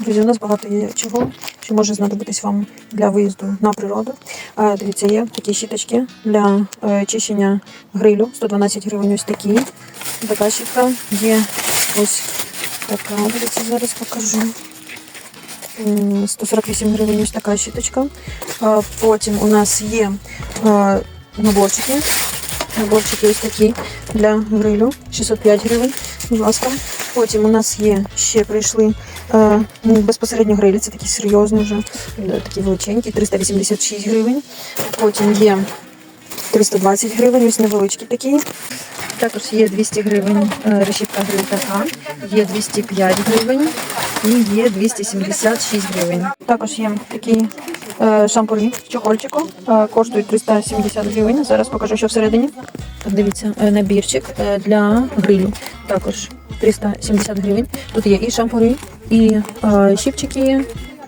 Друзі, у нас багато є чого, що може знадобитись вам для виїзду на природу. Дивіться, є такі щіточки для е, чищення грилю. 112 гривень ось такі. Така щітка є ось така. Дивіться, зараз покажу. 148 гривень ось така щіточка. Потім у нас є е, наборчики. Наборчики ось такі для грилю. 605 гривень. Будь ласка. Потім у нас є ще прийшли е, ну, безпосередньо грилі. Це такі серйозні вже, е, такі величенькі, 386 гривень. Потім є 320 гривень, ось невеличкі такі. Також є 200 гривень е, решітка гриль є 205 гривень і є 276 гривень. Також є такі е, шампури з чохольчиком, е, коштують 370 гривень. Зараз покажу, що всередині. Дивіться, е, набірчик е, для грилю. Також 370 гривень. Тут є і шампури, і е, щипчики.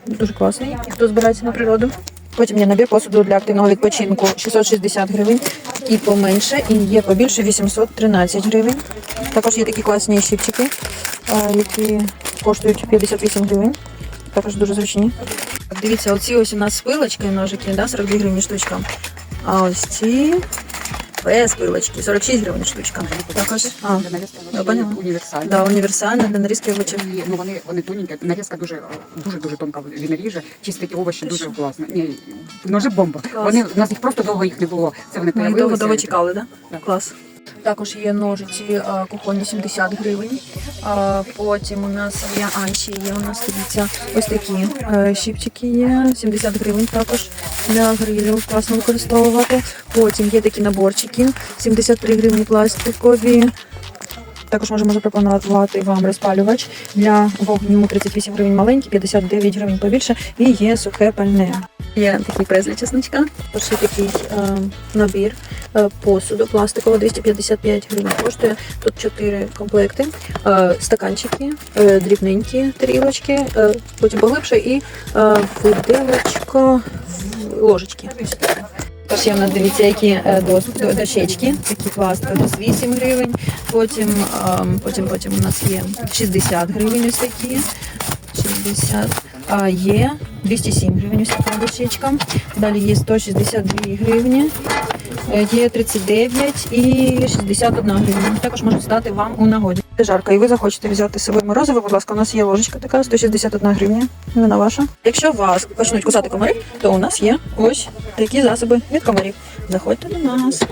Дуже класний. Хто збирається на природу. Потім є набір посуду для активного відпочинку 660 гривень, і поменше, і є побільше 813 гривень. Також є такі класні щипчики, е, які коштують 58 гривень. Також дуже зручні. Дивіться, оці ось у нас пилочки, ножики, да, 42 гривні штучка. А ось ці без пилочки, 46 гривень штучка. Також, а, я поняла. універсальні. Да, універсальна для нарізки овочів. І, ну, вони, вони тоненькі, нарізка дуже, дуже, дуже тонка він ріже, чистить овочі дуже класно. Ні, ножи бомба. Клас. Вони, у нас їх просто довго їх не було. Це вони Ми довго довго чекали, да? Так. Клас. Також є ножиці а, кухонні 70 гривень. А, потім у нас є а, ще є у нас дивіться, ось такі е, щипчики є, 70 гривень також для грилю класно використовувати. Потім є такі наборчики, 73 гривні пластикові. Також можемо запропонувати вам розпалювач для вогню 38 гривень маленький, 59 гривень побільше і є сухе пальне. Є такий для чесничка. Також такий е, набір е, посуду пластикового 255 гривень коштує. Тут 4 комплекти, е, стаканчики, е, дрібненькі тарілочки, е, потім поглибше і е, виделочка, в- ложечки. Є в нас дивіться, які е, дощечки, такі пластикові, 8 гривень. Потім, ем, потім, потім у нас є 60 гривень ось такі. 60. А є 207 гривень ось така дощечка. Далі є 162 гривні. е, Є 39 і 61 гривня. Також можуть стати вам у нагоді. Жарко, і ви захочете взяти з собою морозиво, будь ласка, у нас є ложечка така, 161 гривня. Вона ваша. Якщо вас почнуть кусати комарі, то у нас є ось такі засоби від комарів. Заходьте до нас.